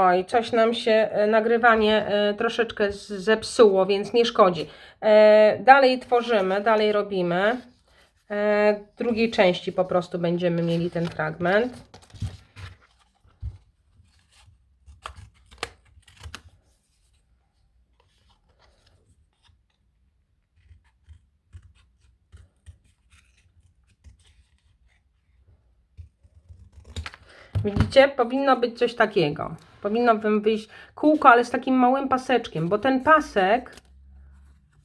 Oj, coś nam się e, nagrywanie e, troszeczkę zepsuło, więc nie szkodzi. E, Dalej tworzymy, dalej robimy. E, Drugiej części po prostu będziemy mieli ten fragment. Widzicie? Powinno być coś takiego. Powinno wam wyjść kółko, ale z takim małym paseczkiem, bo ten pasek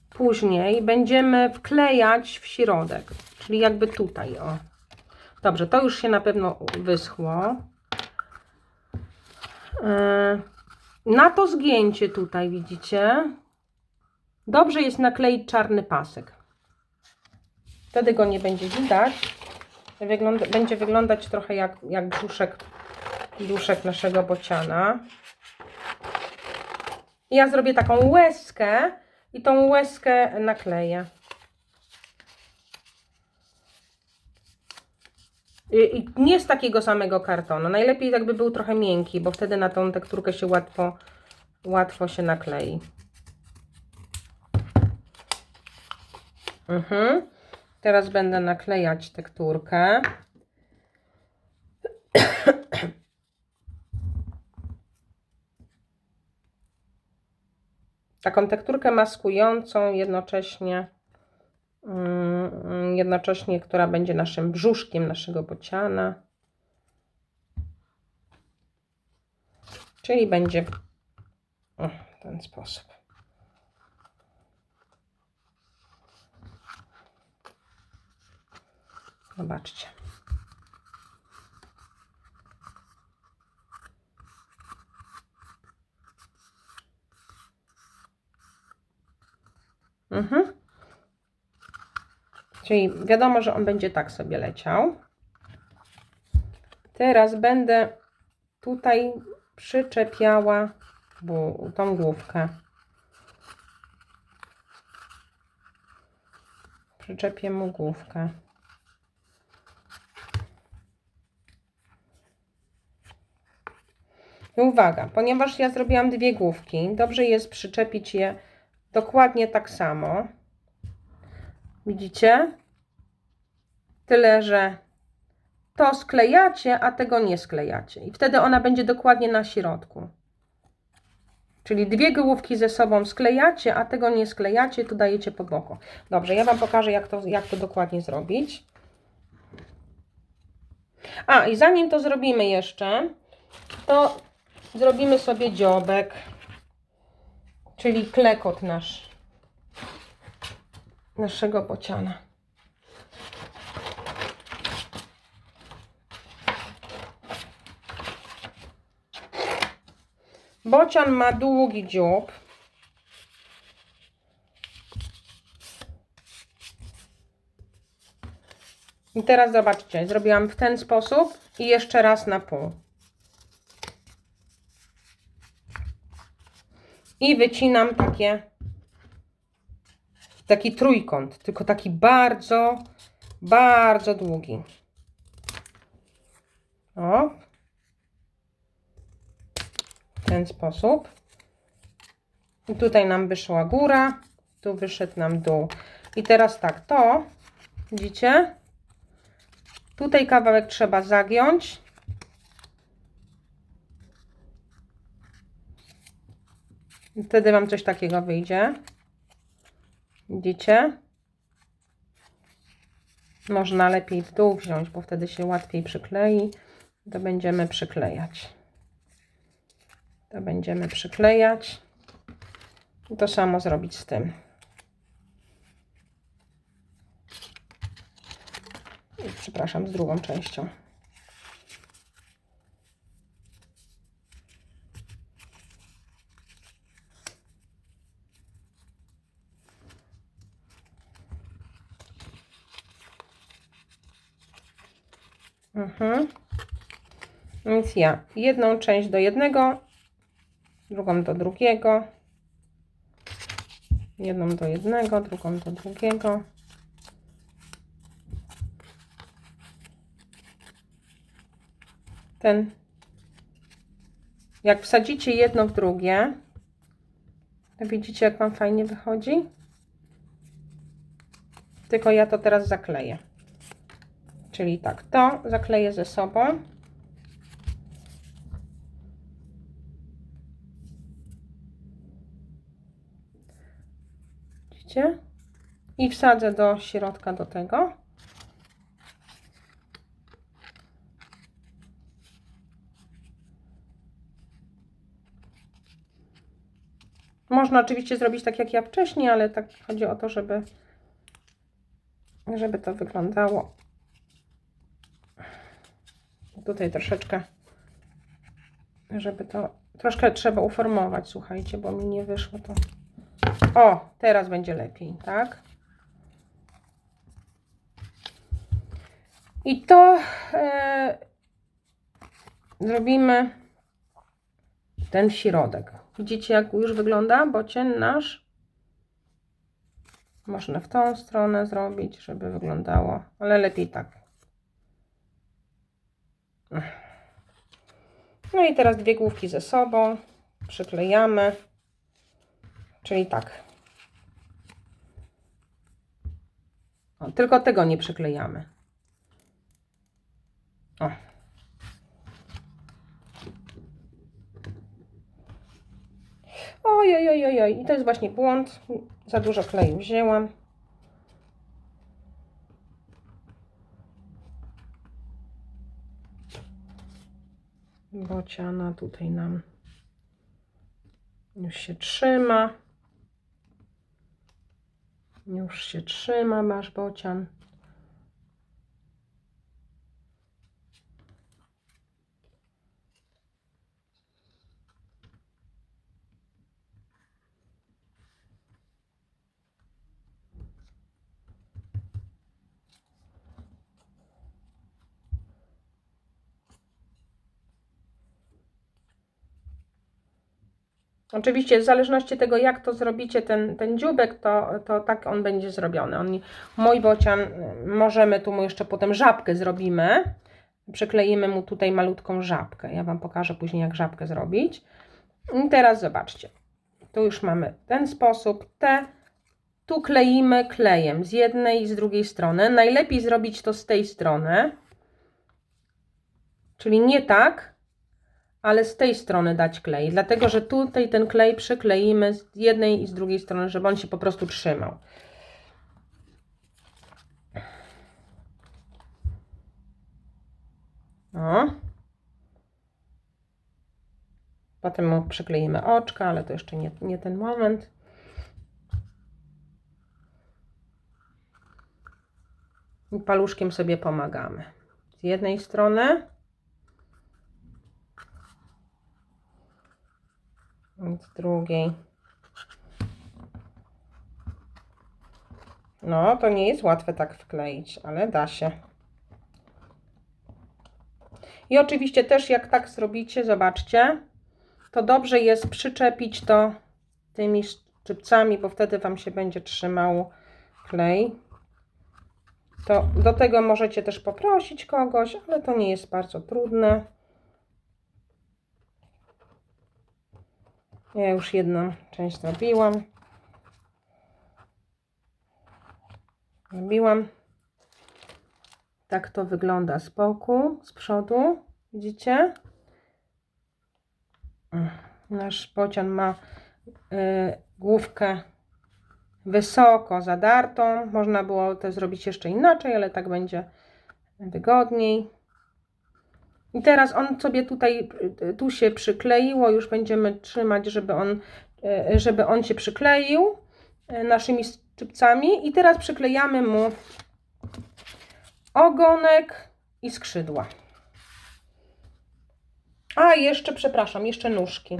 później będziemy wklejać w środek, czyli jakby tutaj, o. Dobrze, to już się na pewno wyschło. Yy, Na to zgięcie tutaj, widzicie, dobrze jest nakleić czarny pasek. Wtedy go nie będzie widać. Wygląda, będzie wyglądać trochę jak, jak brzuszek, brzuszek naszego bociana. Ja zrobię taką łezkę i tą łezkę nakleję. I nie z takiego samego kartonu. Najlepiej jakby był trochę miękki, bo wtedy na tą tekturkę się łatwo, łatwo się naklei. Mhm. Teraz będę naklejać tekturkę. Taką tekturkę maskującą jednocześnie, mm, jednocześnie, która będzie naszym brzuszkiem naszego bociana. Czyli będzie w ten sposób. Zobaczcie. Mhm. Czyli wiadomo, że on będzie tak sobie leciał. Teraz będę tutaj przyczepiała tą główkę. Przyczepię mu główkę. I uwaga, ponieważ ja zrobiłam dwie główki, dobrze jest przyczepić je dokładnie tak samo. Widzicie? Tyle, że to sklejacie, a tego nie sklejacie. I wtedy ona będzie dokładnie na środku. Czyli dwie główki ze sobą sklejacie, a tego nie sklejacie, tu dajecie po boku. Dobrze, ja Wam pokażę, jak to, jak to dokładnie zrobić. A, i zanim to zrobimy jeszcze, to zrobimy sobie dziobek, czyli klekot nasz, naszego bociana. Bocian ma długi dziób. I teraz zobaczcie, zrobiłam w ten sposób i jeszcze raz na pół. I wycinam takie taki trójkąt, tylko taki bardzo, bardzo długi. O. W ten sposób. I tutaj nam wyszła góra, tu wyszedł nam dół. I teraz tak, to widzicie? Tutaj kawałek trzeba zagiąć. Wtedy Wam coś takiego wyjdzie. Widzicie? Można lepiej w dół wziąć, bo wtedy się łatwiej przyklei. To będziemy przyklejać. To będziemy przyklejać. I to samo zrobić z tym. Przepraszam, z drugą częścią. Mhm. Więc ja jedną część do jednego, drugą do drugiego, jedną do jednego, drugą do drugiego. Ten Jak wsadzicie jedno w drugie, to widzicie, jak Wam fajnie wychodzi? Tylko ja to teraz zakleję. Czyli tak, to zakleję ze sobą. Widzicie? I wsadzę do środka do tego. Można oczywiście zrobić tak jak ja wcześniej, ale tak chodzi o to, żeby, żeby to wyglądało. Tutaj troszeczkę, żeby to troszkę trzeba uformować, słuchajcie, bo mi nie wyszło to. O, teraz będzie lepiej, tak? I to e, zrobimy ten środek. Widzicie, jak już wygląda bocien nasz? Można w tą stronę zrobić, żeby wyglądało, ale lepiej tak. No i teraz dwie główki ze sobą przyklejamy, czyli tak. O, tylko tego nie przyklejamy. O. Oj, oj, oj, oj, oj. I to jest właśnie błąd. Za dużo kleju wzięłam. Bociana tutaj nam już się trzyma. Już się trzyma masz bocian. Oczywiście, w zależności tego, jak to zrobicie, ten, ten dziubek, to, to tak on będzie zrobiony. On, mój bocian, możemy tu mu jeszcze potem żabkę zrobimy. Przykleimy mu tutaj malutką żabkę. Ja Wam pokażę później, jak żabkę zrobić. I teraz zobaczcie. Tu już mamy ten sposób. Te tu kleimy klejem z jednej i z drugiej strony. Najlepiej zrobić to z tej strony. Czyli nie tak, ale z tej strony dać klej, dlatego że tutaj ten klej przykleimy z jednej i z drugiej strony, żeby on się po prostu trzymał. O. Potem przykleimy oczka, ale to jeszcze nie, nie ten moment. I paluszkiem sobie pomagamy. Z jednej strony z drugiej. No, to nie jest łatwe tak wkleić, ale da się. I oczywiście też jak tak zrobicie, zobaczcie, to dobrze jest przyczepić to tymi szczypcami, bo wtedy Wam się będzie trzymał klej. To do tego możecie też poprosić kogoś, ale to nie jest bardzo trudne. Ja już jedną część zrobiłam. Zrobiłam. Tak to wygląda z boku, z przodu. Widzicie? Nasz bocian ma y, główkę wysoko zadartą. Można było to zrobić jeszcze inaczej, ale tak będzie wygodniej. I teraz on sobie tutaj, tu się przykleiło, już będziemy trzymać, żeby on, e, żeby on się przykleił e, naszymi szczypcami. I teraz przyklejamy mu ogonek i skrzydła. A, jeszcze, przepraszam, jeszcze nóżki.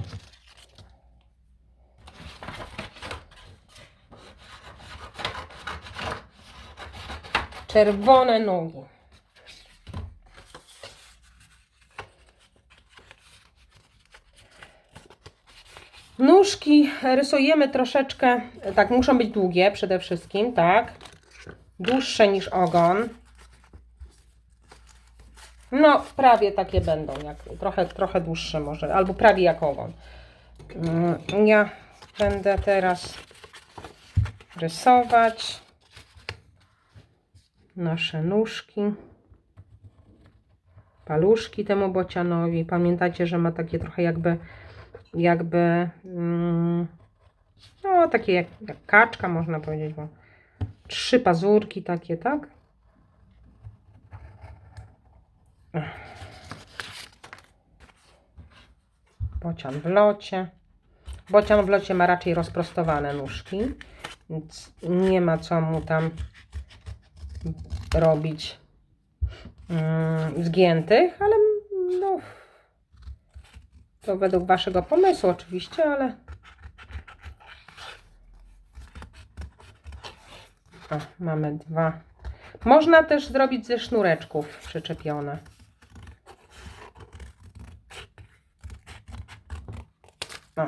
Czerwone nogi. Nóżki rysujemy troszeczkę, tak, muszą być długie przede wszystkim, tak. Dłuższe niż ogon. No, prawie takie będą, jak, trochę, trochę dłuższe może, albo prawie jak ogon. Mm, Ja będę teraz rysować nasze nóżki, paluszki temu bocianowi. Pamiętajcie, że ma takie trochę jakby, jakby, mm, no takie jak, jak kaczka można powiedzieć, bo trzy pazurki takie, tak? Bocian w locie. Bocian w locie ma raczej rozprostowane nóżki, więc nie ma co mu tam robić mm, zgiętych, ale no to według waszego pomysłu oczywiście, ale o, mamy dwa. Można też zrobić ze sznureczków przyczepione. O.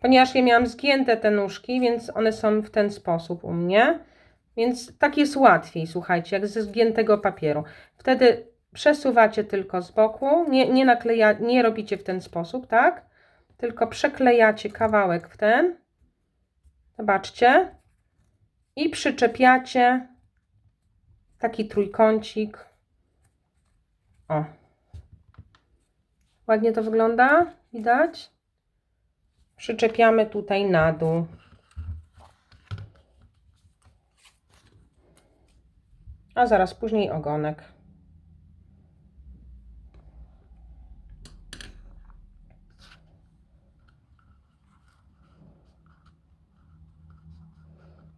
Ponieważ ja miałam zgięte te nóżki, więc one są w ten sposób u mnie. Więc tak jest łatwiej, słuchajcie, jak ze zgiętego papieru. Wtedy przesuwacie tylko z boku, nie, nie, nakleja, nie robicie w ten sposób, tak? Tylko przeklejacie kawałek w ten. Zobaczcie. I przyczepiacie taki trójkącik. O. Ładnie to wygląda? Widać? Przyczepiamy tutaj na dół. A zaraz później ogonek.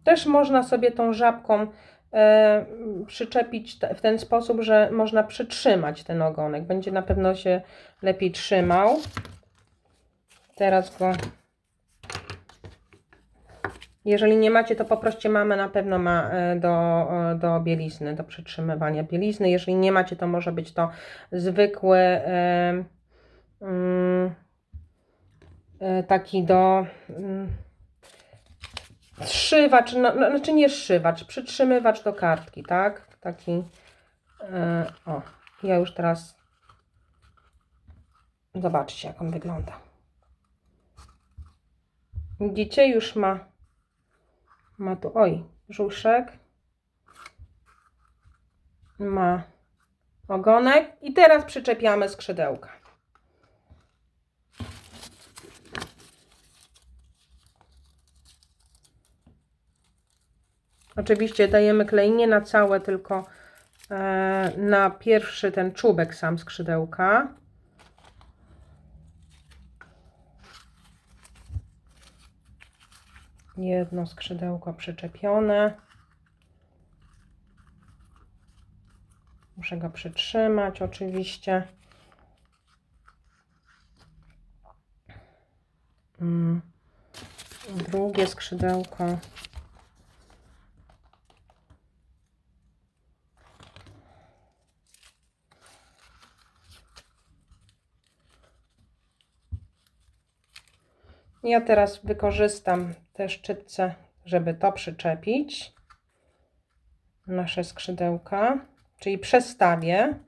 Też można sobie tą żabką e, przyczepić w ten sposób, że można przytrzymać ten ogonek. Będzie na pewno się lepiej trzymał. Teraz go. Jeżeli nie macie, to poproście mamę, na pewno ma e, do, e, do bielizny, do przytrzymywania bielizny. Jeżeli nie macie, to może być to zwykły e, mm, e, taki do mm, zszywacz, no, no, znaczy nie zszywacz, przytrzymywacz do kartki, tak? Taki, e, o, ja już teraz, zobaczcie jak on wygląda. Widzicie, już ma, ma tu, oj, brzuszek, ma ogonek i teraz przyczepiamy skrzydełka. Oczywiście dajemy klej nie na całe, tylko e, na pierwszy ten czubek sam skrzydełka. Jedno skrzydełko przyczepione. Muszę go przytrzymać oczywiście. Mm. Drugie skrzydełko. Ja teraz wykorzystam te szczytce, żeby to przyczepić. Nasze skrzydełka, czyli przestawię,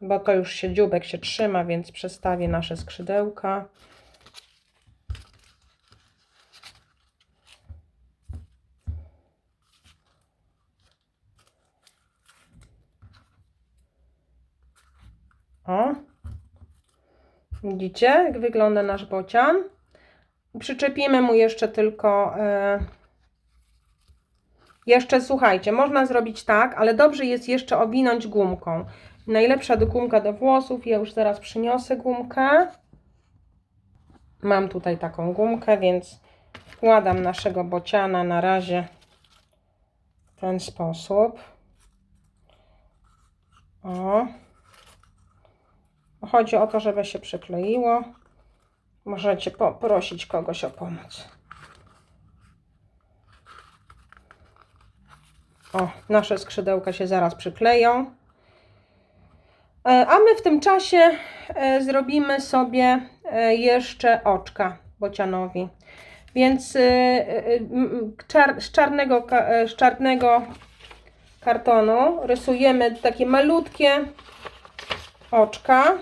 bo to już się dziubek się trzyma, więc przestawię nasze skrzydełka. O, Widzicie, jak wygląda nasz bocian? Przyczepimy mu jeszcze tylko. E... Jeszcze słuchajcie, można zrobić tak, ale dobrze jest jeszcze owinąć gumką. Najlepsza do gumka do włosów. Ja już zaraz przyniosę gumkę. Mam tutaj taką gumkę, więc wkładam naszego bociana na razie w ten sposób. O. Chodzi o to, żeby się przykleiło. Możecie poprosić kogoś o pomoc. O, nasze skrzydełka się zaraz przykleją. E, A my w tym czasie e, zrobimy sobie e, jeszcze oczka bocianowi. Więc z czarnego, z czarnego kartonu rysujemy takie malutkie oczka.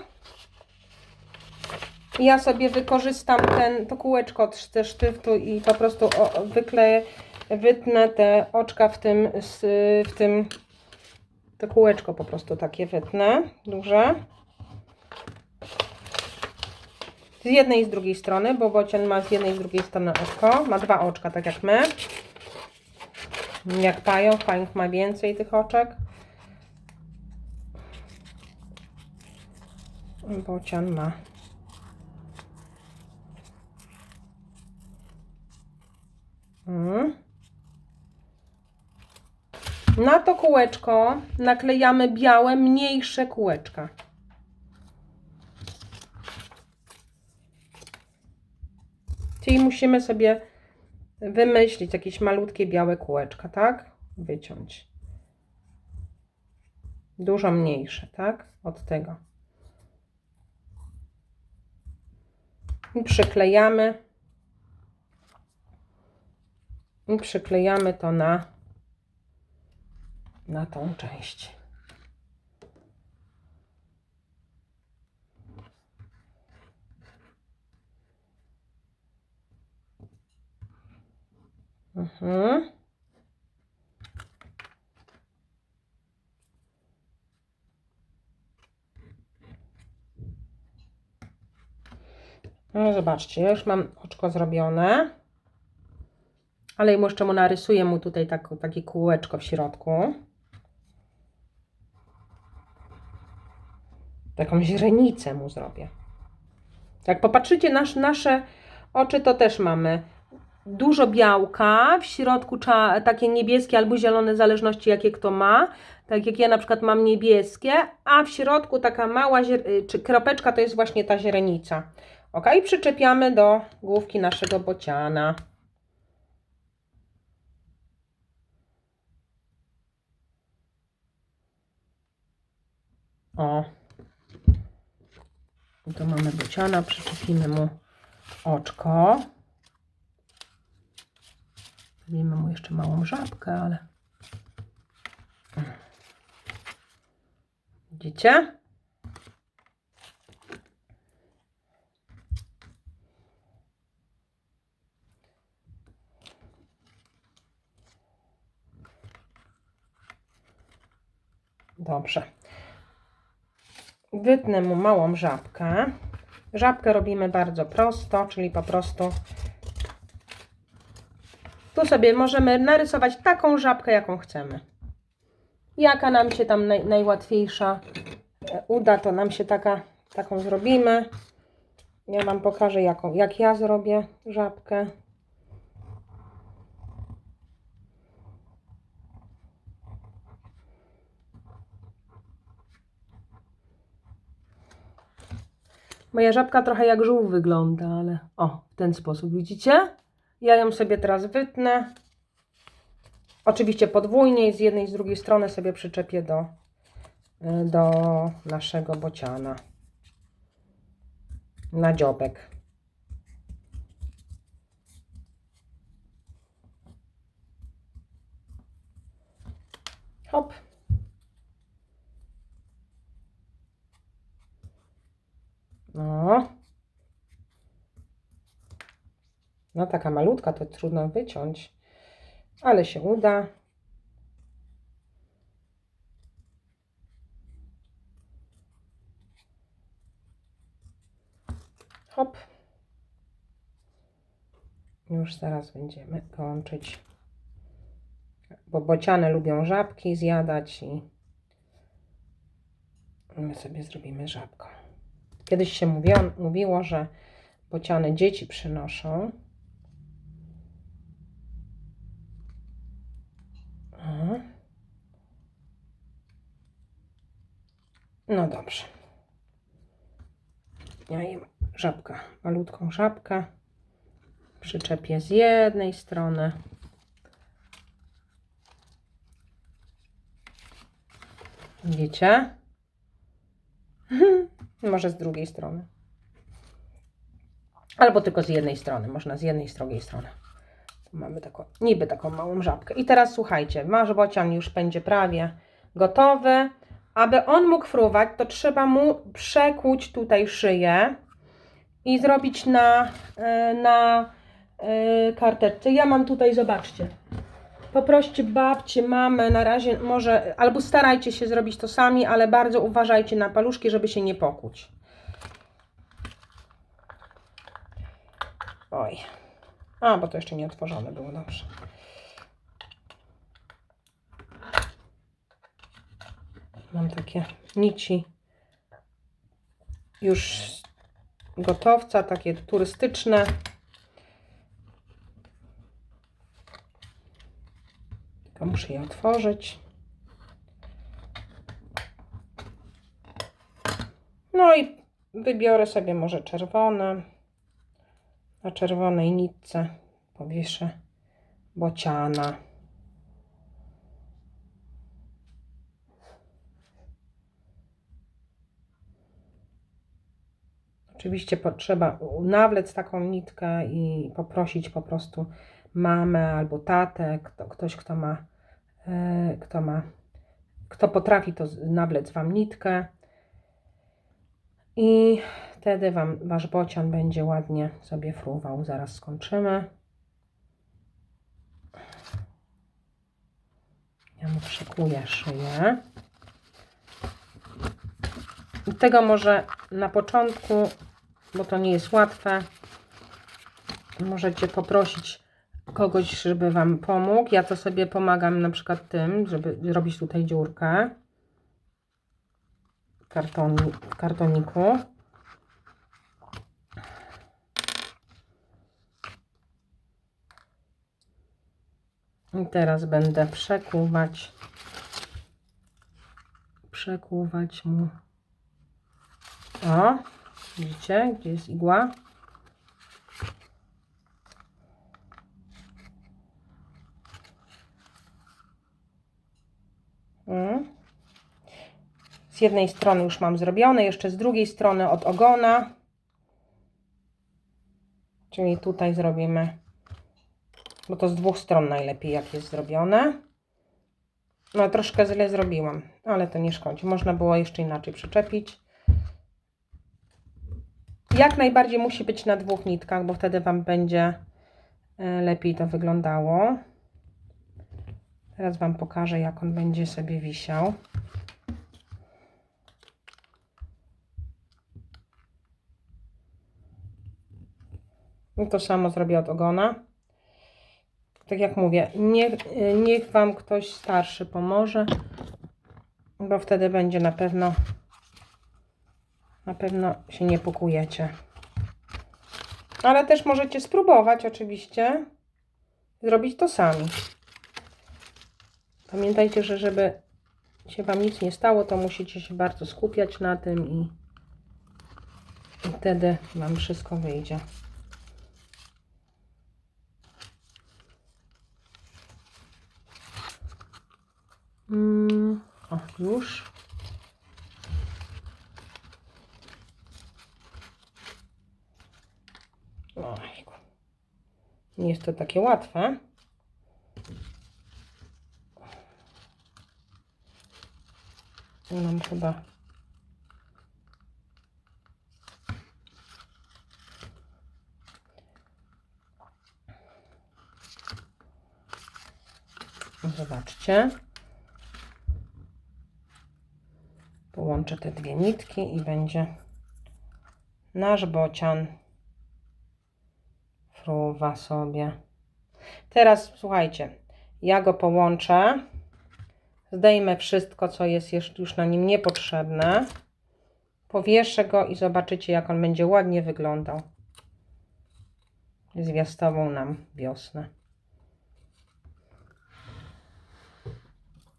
Ja sobie wykorzystam ten, to kółeczko ze sztyftu i po prostu o, wykleję, wytnę te oczka w tym, w tym, to kółeczko po prostu takie wytnę, duże. Z jednej i z drugiej strony, bo bocian ma z jednej i z drugiej strony oko. Ma dwa oczka, tak jak my. Jak pająk, pająk ma więcej tych oczek. Bocian ma. Mm. Na to kółeczko naklejamy białe, mniejsze kółeczka. Czyli musimy sobie wymyślić jakieś malutkie białe kółeczka, tak? Wyciąć. Dużo mniejsze, tak? Od tego. I przyklejamy. I przyklejamy to na, na tą część. Mhm. No zobaczcie, już mam oczko zrobione. Ale jeszcze mu narysuję mu tutaj tak, takie kółeczko w środku. Taką źrenicę mu zrobię. Jak popatrzycie, nasz, nasze oczy to też mamy dużo białka, w środku takie niebieskie albo zielone, w zależności jakie kto ma. Tak jak ja na przykład mam niebieskie, a w środku taka mała y, czy kropeczka to jest właśnie ta źrenica. Ok, przyczepiamy do główki naszego bociana. O. To mamy bociana, przyczepimy mu oczko. Zrobimy mu jeszcze małą żabkę, ale... Widzicie? Dobrze. Wytnę mu małą żabkę. Żabkę robimy bardzo prosto, czyli po prostu tu sobie możemy narysować taką żabkę, jaką chcemy. Jaka nam się tam naj, najłatwiejsza e, uda, to nam się taka, taką zrobimy. Ja Wam pokażę, jaką, jak ja zrobię żabkę. Moja żabka trochę jak żółw wygląda, ale o, w ten sposób, widzicie? Ja ją sobie teraz wytnę. Oczywiście podwójnie i z jednej i z drugiej strony sobie przyczepię do, y, do naszego bociana. Na dziobek. Hop. No. No taka malutka to trudno wyciąć, ale się uda. Hop. Już zaraz będziemy kończyć. Bo bociany lubią żabki zjadać i my sobie zrobimy żabkę. Kiedyś się mówiło, mówiło, że bociany dzieci przynoszą. No dobrze. Ja jem żabkę, malutką żabkę. Przyczepię z jednej strony. Widzicie? Może z drugiej strony. Albo tylko z jednej strony. Można z jednej z drugiej strony. Mamy taką, niby taką małą żabkę. I teraz słuchajcie, nasz bocian już będzie prawie gotowy. Aby on mógł fruwać, to trzeba mu przekuć tutaj szyję i zrobić na, e, na e, karteczce. Ja mam tutaj, zobaczcie. Poproście babcię, mamę, na razie może, albo starajcie się zrobić to sami, ale bardzo uważajcie na paluszki, żeby się nie pokuć. Oj. A, bo to jeszcze nie otworzone było, dobrze. Mam takie nici już gotowca, takie turystyczne. Tylko muszę je otworzyć. No i wybiorę sobie może czerwone. Na czerwonej nitce powieszę bociana. Oczywiście potrzeba nawlec taką nitkę i poprosić po prostu mamę albo tatę, kto, ktoś, kto ma, kto ma, kto potrafi to nawlec Wam nitkę. I wtedy wam, Wasz bocian będzie ładnie sobie fruwał. Zaraz skończymy. Ja mu przekuję szyję. I tego może na początku, bo to nie jest łatwe, możecie poprosić kogoś, żeby Wam pomógł. Ja to sobie pomagam na przykład tym, żeby zrobić tutaj dziurkę w kartoniku. I teraz będę przekuwać, przekuwać mu. O, widzicie, gdzie jest igła? Mm. Z jednej strony już mam zrobione, jeszcze z drugiej strony od ogona. Czyli tutaj zrobimy, bo to z dwóch stron najlepiej jak jest zrobione. No troszkę źle zrobiłam, ale to nie szkodzi. Można było jeszcze inaczej przyczepić. Jak najbardziej musi być na dwóch nitkach, bo wtedy Wam będzie e, lepiej to wyglądało. Teraz Wam pokażę, jak on będzie sobie wisiał. I to samo zrobię od ogona. Tak jak mówię, niech, niech Wam ktoś starszy pomoże, bo wtedy będzie na pewno na pewno się nie pokujecie. Ale też możecie spróbować oczywiście zrobić to sami. Pamiętajcie, że żeby się Wam nic nie stało, to musicie się bardzo skupiać na tym i, i wtedy Wam wszystko wyjdzie. Mm, o, już. Ojku. Nie jest to takie łatwe. Nam chyba. Zobaczcie. Połączę te dwie nitki i będzie nasz bocian fruwa sobie. Teraz słuchajcie, ja go połączę. Zdejmę wszystko, co jest już na nim niepotrzebne. Powieszę go i zobaczycie, jak on będzie ładnie wyglądał. Zwiastował nam wiosnę.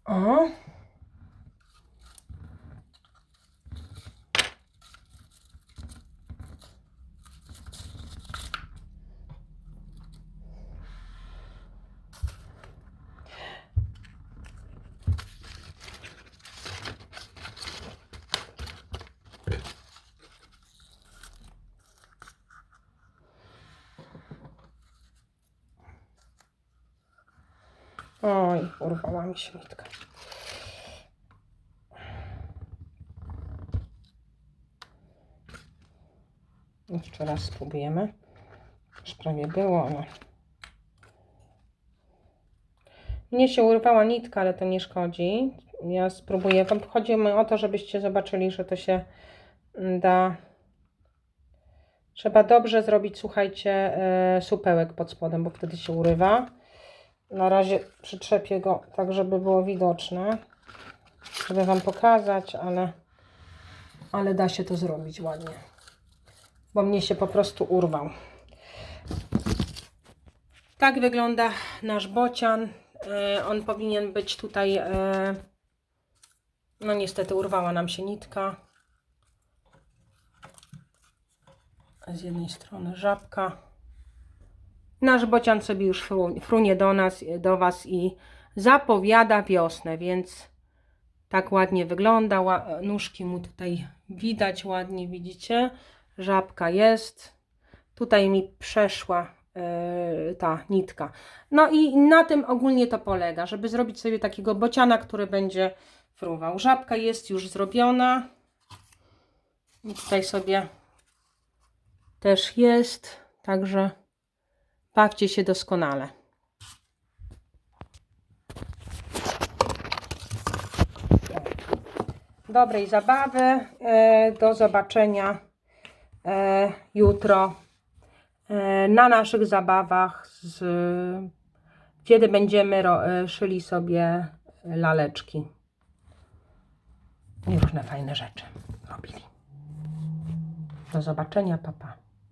O! Oj, urwała mi się nitka. Jeszcze raz spróbujemy. Już prawie było, ale... Mnie się urwała nitka, ale to nie szkodzi. Ja spróbuję. Chodzi mi o to, żebyście zobaczyli, że to się da. Trzeba dobrze zrobić, słuchajcie, e, supełek pod spodem, bo wtedy się urywa. Na razie przytrzepię go tak, żeby było widoczne. Żeby Wam pokazać, ale, ale da się to zrobić ładnie. Bo mnie się po prostu urwał. Tak wygląda nasz bocian. E, On powinien być tutaj. e, No niestety urwała nam się nitka. Z jednej strony żabka. Nasz bocian sobie już fru- frunie do nas, do Was i zapowiada wiosnę, więc tak ładnie wygląda. Nóżki mu tutaj widać ładnie, widzicie? Żabka jest. Tutaj mi przeszła e, ta nitka. No i na tym ogólnie to polega, żeby zrobić sobie takiego bociana, który będzie fruwał. Żabka jest już zrobiona. I tutaj sobie też jest, także bawcie się doskonale. Dobrej zabawy. e, Do zobaczenia e, jutro e, na naszych zabawach, z, kiedy będziemy szyli sobie laleczki i różne fajne rzeczy robili. Do zobaczenia, papa.